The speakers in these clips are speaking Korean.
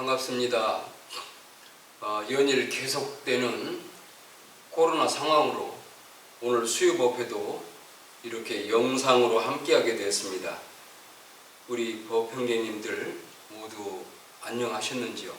반갑습니다. 어, 연일 계속되는 코로나 상황으로 오늘 수요법회도 이렇게 영상으로 함께하게 되었습니다. 우리 법형제님들 모두 안녕하셨는지요?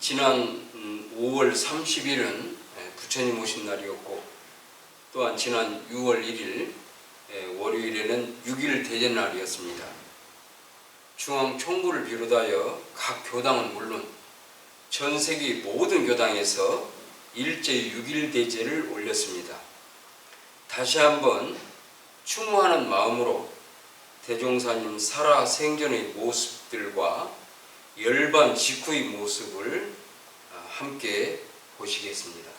지난 음, 5월 30일은 부처님 오신 날이었고 또한 지난 6월 1일 예, 월요일에는 6일 대전 날이었습니다. 중앙 총부를 비롯하여 각 교당은 물론 전 세계 모든 교당에서 일제 6일 대제를 올렸습니다. 다시 한번 추모하는 마음으로 대종사님 살아 생전의 모습들과 열반 직후의 모습을 아, 함께 보시겠습니다.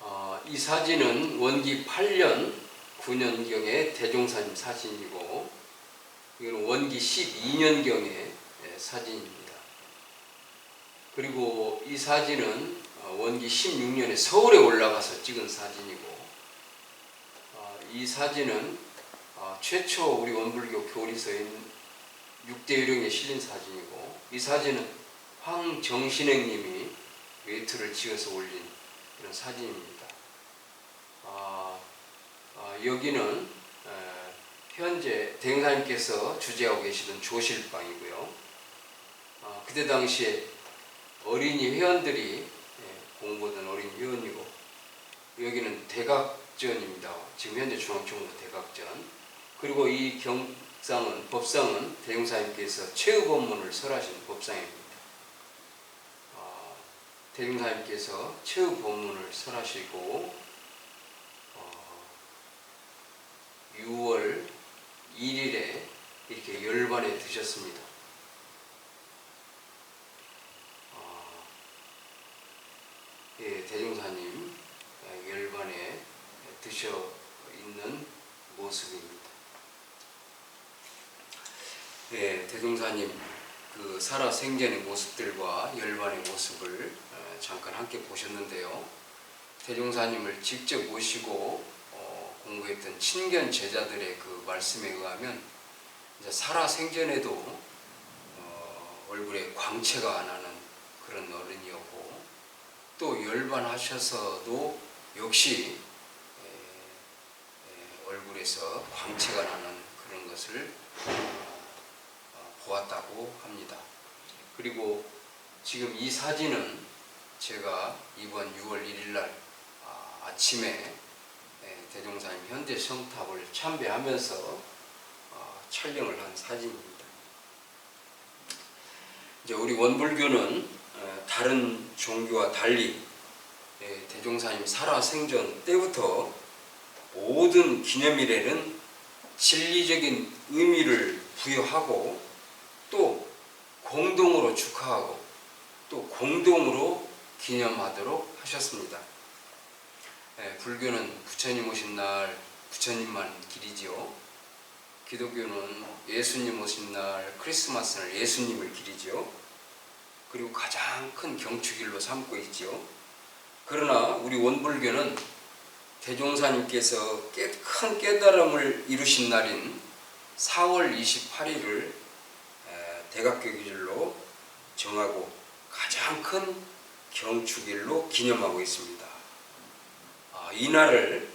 어, 이 사진은 원기 8년 9년경의 대종사님 사진이고 이건 원기 12년경의 사진입니다. 그리고 이 사진은 어, 원기 16년에 서울에 올라가서 찍은 사진이고 어, 이 사진은 어, 최초 우리 원불교 교리서인 육대유령에 실린 사진이고 이 사진은 황정신행님이 외투를 지어서 올린 이런 사진입니다. 여기는 에, 현재 대행사님께서 주재하고 계시던 조실방이고요. 아, 그때 당시에 어린이 회원들이 예, 공부하던 어린이 회원이고 여기는 대각전입니다. 지금 현재 중앙총무 대각전. 그리고 이 경상은 법상은 대행사님께서 최후 법문을 설하신 법상입니다. 아, 대중사님께서 최후 법문을 설하시고 어, 6월 1일에 이렇게 열반에 드셨습니다. 어, 예, 대종사님 예, 열반에 드셔 있는 모습입니다. 예, 대종사님 그 살아 생전의 모습들과 열반의 모습을 어, 잠깐 함께 보셨는데요. 대종사님을 직접 모시고 어, 공부했던 친견 제자들의 그 말씀에 의하면 이제 살아 생전에도 어, 얼굴에 광채가 나는 그런 어른이었고 또 열반하셔서도 역시 에, 에, 얼굴에서 광채가 나는 그런 것을 어, 보았다고 합니다. 그리고 지금 이 사진은 제가 이번 6월 1일 날 아, 아침에 예, 대종사님 현대 성탑을 참배하면서 어, 촬영을 한 사진입니다. 이제 우리 원불교는 어, 다른 종교와 달리 예, 대종사님 살아 생전 때부터 모든 기념일에는 진리적인 의미를 부여하고 또 공동으로 축하하고 또 공동으로 기념하도록 하셨습니다. 예, 불교는 부처님 오신 날 부처님만 길이지요. 기독교는 예수님 오신 날 크리스마스는 예수님을 길이지요. 그리고 가장 큰 경축일로 삼고 있지요. 그러나 우리 원불교는 대종사님께서 깨, 큰 깨달음을 이루신 날인 4월 28일을 대각교기일로 정하고 가장 큰 경축일로 기념하고 있습니다. 아, 이 날을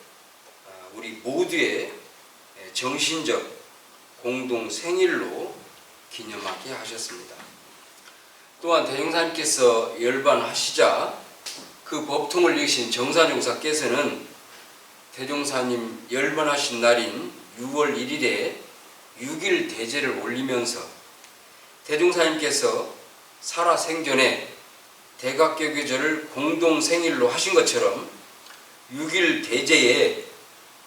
아, 우리 모두의 정신적 공동 생일로 기념하게 하셨습니다. 또한 대종사님께서 열반하시자 그 법통을 이으신 정사종사께서는 대종사님 열반하신 날인 6월 1일에 6일 대제를 올리면서 대종사님께서 살아 생전에 대각교교절을 공동 생일로 하신 것처럼 6일 대제에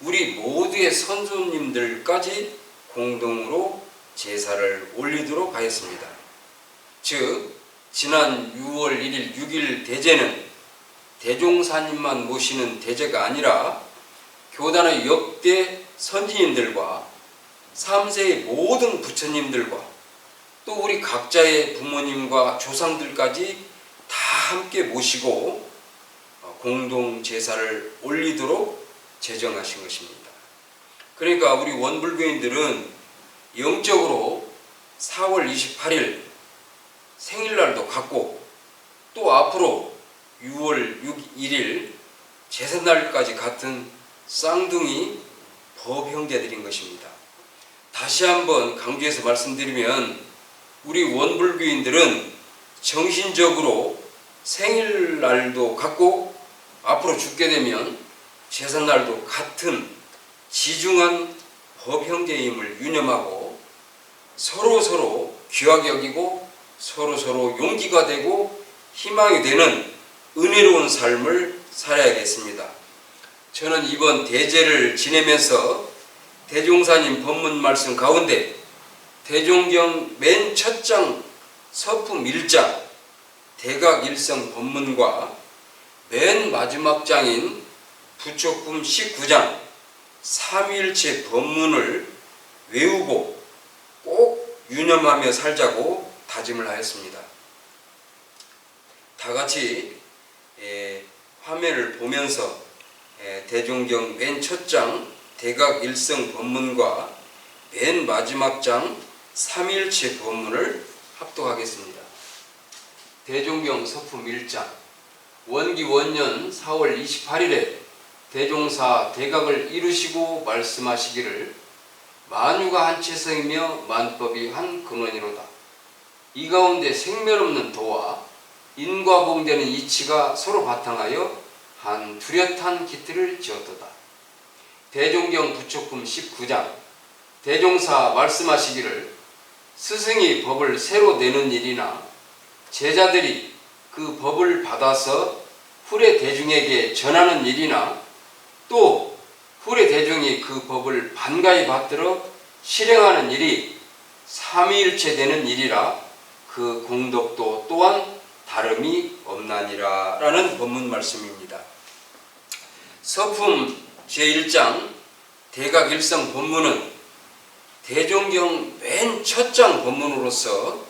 우리 모두의 선조님들까지 공동으로 제사를 올리도록 하였습니다. 즉 지난 6월 1일 6일 대제는 대종사님만 모시는 대제가 아니라 교단의 역대 선지님들과 3세의 모든 부처님들과 또 우리 각자의 부모님과 조상들까지 다 함께 모시고 어, 공동 제사를 올리도록 제정하신 것입니다. 그러니까 우리 원불교인들은 영적으로 4월 28일 생일날도 갖고 또 앞으로 6월 6, 1일 제삿날까지 같은 쌍둥이 법 형제들인 것입니다. 다시 한번 강조해서 말씀드리면 우리 원불교인들은 정신적으로 생일날도 갖고 앞으로 죽게 되면 제삿날도 같은 지중한 법형제임을 유념하고 서로 서로 귀하게 여기고 서로 서로 용기가 되고 희망이 되는 은혜로운 삶을 살아야겠습니다. 저는 이번 대제를 지내면서 대종사님 법문 말씀 가운데 대종경 맨 첫 장 서품 1장 대각 일성 법문과 맨 마지막 장인 부처금 19장 삼위일체 법문을 외우고 꼭 유념하며 살자고 다짐을 하였습니다. 다 같이 예, 화면을 보면서 예, 대종경 맨 첫 장 대각 일성 법문과 맨 마지막 장 삼일체 법문을 합독하겠습니다. 대종경 서품 1장 원기 원년 4월 28일에 대종사 대각을 이루시고 말씀하시기를 만유가 한 체성이며 만법이 한 근원이로다. 이 가운데 생멸없는 도와 인과봉되는 이치가 서로 바탕하여 한 뚜렷한 기틀을 지었도다. 대종경 부처품 19장 대종사 말씀하시기를 스승이 법을 새로 내는 일이나 제자들이 그 법을 받아서 후레 대중에게 전하는 일이나 또 후레 대중이 그 법을 반가이 받들어 실행하는 일이 삼위일체 되는 일이라 그 공덕도 또한 다름이 없나니라 라는 본문 말씀입니다. 서품 제1장 대각 일성 본문은 대종경 맨 첫 장 본문으로서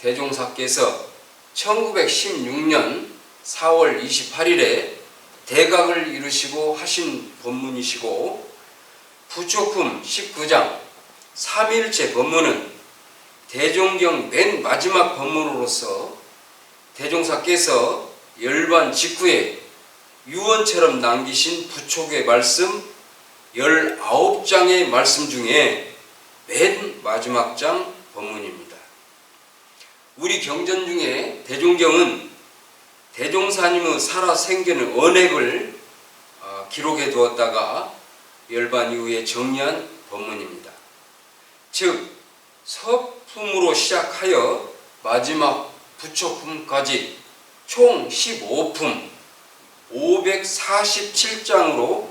대종사께서 1916년 4월 28일에 대각을 이루시고 하신 본문이시고 부초품 19장 3일째 본문은 대종경 맨 마지막 본문으로서 대종사께서 열반 직후에 유언처럼 남기신 부촉의 말씀 19장의 말씀 중에 맨 마지막 장 본문입니다. 우리 경전 중에 대종경은 대종사님의 살아 생전의 언액을 어, 기록해 두었다가 열반 이후에 정리한 본문입니다. 즉 서품으로 시작하여 마지막 부처품까지 총 15품 547장으로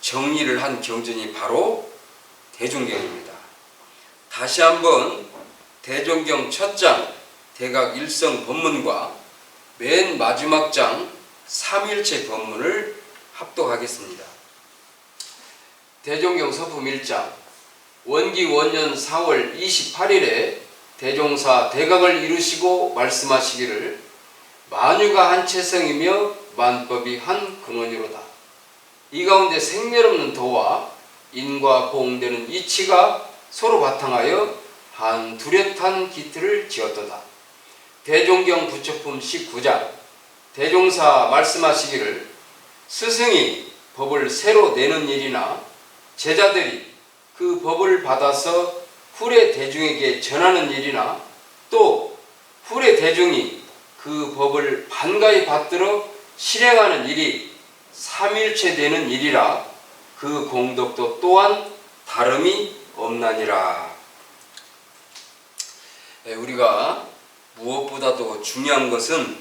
정리를 한 경전이 바로 대종경입니다. 다시 한번 대종경 첫 장 대각 일성 법문과 맨 마지막 장 삼일체 법문을 합독하겠습니다. 대종경 서품 1장 원기 원년 4월 28일에 대종사 대각을 이루시고 말씀하시기를 만유가 한 체성이며 만법이 한 근원이로다. 이 가운데 생멸없는 도와 인과 보응되는 이치가 서로 바탕하여 한 뚜렷한 기틀을 지었도다. 대종경 부처품 19장 대종사 말씀하시기를 스승이 법을 새로 내는 일이나 제자들이 그 법을 받아서 후레 대중에게 전하는 일이나 또 후레 대중이 그 법을 반가이 받들어 실행하는 일이 삼일체 되는 일이라 그 공덕도 또한 다름이 없나니라. 예, 우리가 무엇보다도 중요한 것은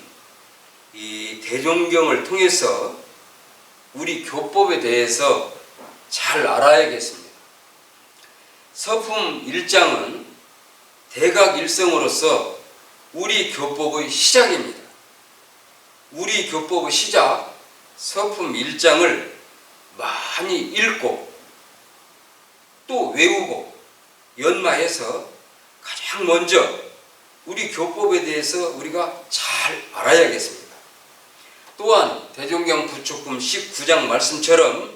이 대종경을 통해서 우리 교법에 대해서 잘 알아야겠습니다. 서품 1장은 대각 일성으로서 우리 교법의 시작입니다. 우리 교법의 시작 서품 1장을 많이 읽고 또 외우고 연마해서 가장 먼저 우리 교법에 대해서 우리가 잘 알아야겠습니다. 또한 대종경 부축금 19장 말씀처럼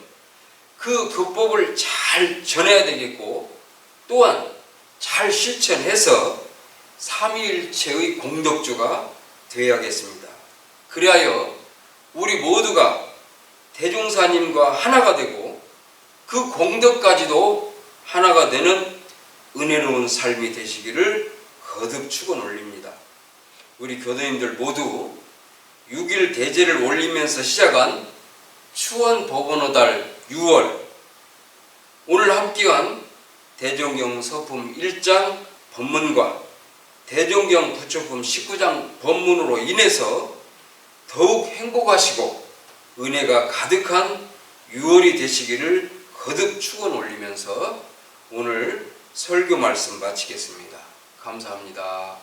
그 교법을 잘 전해야 되겠고 또한 잘 실천해서 삼위일체의 공덕주가 되어야겠습니다. 그리하여 우리 모두가 대종사님과 하나가 되고 그 공덕까지도 하나가 되는 은혜로운 삶이 되시기를 거듭 축원 올립니다. 우리 교도님들 모두 6일 대제를 올리면서 시작한 추원 법원어 달 6월 오늘 함께한 대종경 서품 1장 법문과 대종경 부처품 19장 법문으로 인해서 더욱 행복하시고 은혜가 가득한 6월이 되시기를 거듭 축원 올리면서 오늘 설교 말씀 마치겠습니다. 감사합니다.